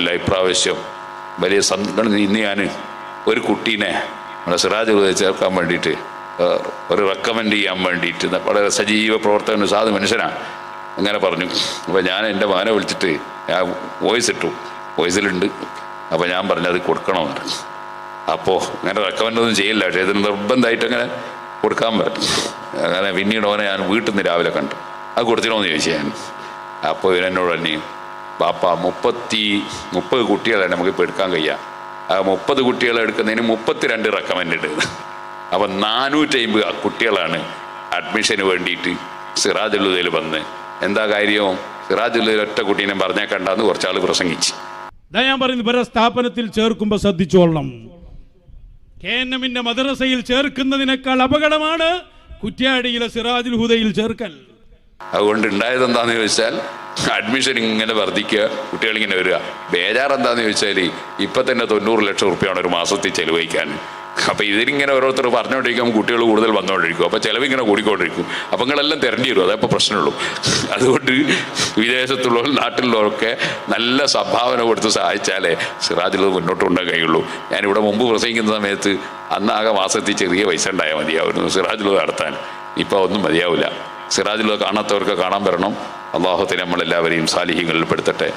അലഹമില്ല ഇപ്രാവശ്യം. വലിയ സംഘടന ഇന്ന് ഞാൻ ഒരു കുട്ടീനെ നമ്മുടെ സിറാജ് ചേർക്കാൻ വേണ്ടിയിട്ട് ഒരു റെക്കമെൻഡ് ചെയ്യാൻ വേണ്ടിയിട്ട് വളരെ സജീവ പ്രവർത്തകൻ സാധു മനുഷ്യനാണ്. അങ്ങനെ പറഞ്ഞു. അപ്പോൾ ഞാൻ എന്റെ മകനെ വിളിച്ചിട്ട് ഞാൻ വോയിസ് ഇട്ടു. വോയിസിലുണ്ട് അപ്പോൾ ഞാൻ പറഞ്ഞത് കൊടുക്കണമെന്ന്. അപ്പോൾ അങ്ങനെ റെക്കമെൻഡ് ഒന്നും ചെയ്യില്ല. പക്ഷേ ഇതിന് നിർബന്ധമായിട്ട് അങ്ങനെ കൊടുക്കാൻ പറ്റും അങ്ങനെ പിന്നീട് ഓനെ ഞാൻ വീട്ടിൽ നിന്ന് രാവിലെ കണ്ടു. അത് കൊടുത്തിനോന്ന് ചോദിച്ചു ഞാൻ. അപ്പോൾ ഇവനെന്നോട് തന്നെ പാപ്പ മുപ്പത്തി മുപ്പത് കുട്ടികളെ നമുക്കിപ്പോൾ എടുക്കാൻ കഴിയുക ആ മുപ്പത് കുട്ടികളെ എടുക്കുന്നതിന് മുപ്പത്തിരണ്ട് റെക്കമെൻഡ് അപ്പം നാനൂറ്റമ്പത് കുട്ടികളാണ് അഡ്മിഷന് വേണ്ടിയിട്ട് സിറാജുല്ലുദയിൽ വന്ന്. എന്താ കാര്യം? സിറാജുല്ലുദയിൽ ഒറ്റ കുട്ടീനെ പറഞ്ഞേക്കണ്ടെന്ന് കുറച്ചാൾ പ്രസംഗിച്ച്. ഞാൻ പറയുന്നത് പല സ്ഥാപനത്തിൽ ചേർക്കുമ്പോൾ ശ്രദ്ധിച്ചോളണം. കെ എൻ എമ്മിന്റെ മദ്രസയിൽ ചേർക്കുന്നതിനേക്കാൾ അപകടമാണ് കുറ്റ്യാടിയിലെ സിറാജുൽ ഹുദയിൽ ചേർക്കൽ. അതുകൊണ്ട് ഉണ്ടായത് എന്താന്ന് ചോദിച്ചാൽ അഡ്മിഷൻ ഇങ്ങനെ വർദ്ധിക്കുക കുട്ടികളിങ്ങനെ വരിക. ബേജാർ എന്താന്ന് ചോദിച്ചാൽ ഇപ്പം തന്നെ തൊണ്ണൂറ് ലക്ഷം റുപ്യാണ് ഒരു മാസത്തിൽ ചെലവഴിക്കാൻ. അപ്പം ഇതിനിങ്ങനെ ഓരോരുത്തർ പറഞ്ഞുകൊണ്ടിരിക്കുമ്പോൾ കുട്ടികൾ കൂടുതൽ വന്നുകൊണ്ടിരിക്കും. അപ്പോൾ ചിലവിങ്ങനെ കൂടിക്കൊണ്ടിരിക്കും. അപ്പം നിങ്ങളെല്ലാം തിരഞ്ഞു വരും അതേ ഇപ്പോൾ പ്രശ്നമുള്ളൂ. അതുകൊണ്ട് വിദേശത്തുള്ളവർ നാട്ടിലുള്ളവരൊക്കെ നല്ല സംഭാവന കൊടുത്ത് സഹായിച്ചാലേ സിറാജിലത് മുന്നോട്ട് കൊണ്ടുപോകാൻ കഴിയുള്ളൂ. ഞാനിവിടെ മുമ്പ് പ്രസംഗിക്കുന്ന സമയത്ത് അന്നാകെ മാസത്തിൽ ചെറിയ പൈസ ഉണ്ടായാൽ മതിയാവുന്നു സിറാജിലത് നടത്താൻ. ഇപ്പോൾ ഒന്നും മതിയാവില്ല. സിറാജിലത് കാണാത്തവർക്ക് കാണാൻ വരണം. അള്ളാഹുത്തിന് നമ്മളെല്ലാവരെയും സാലിഹ്യങ്ങളിൽ പെടുത്തട്ടെ.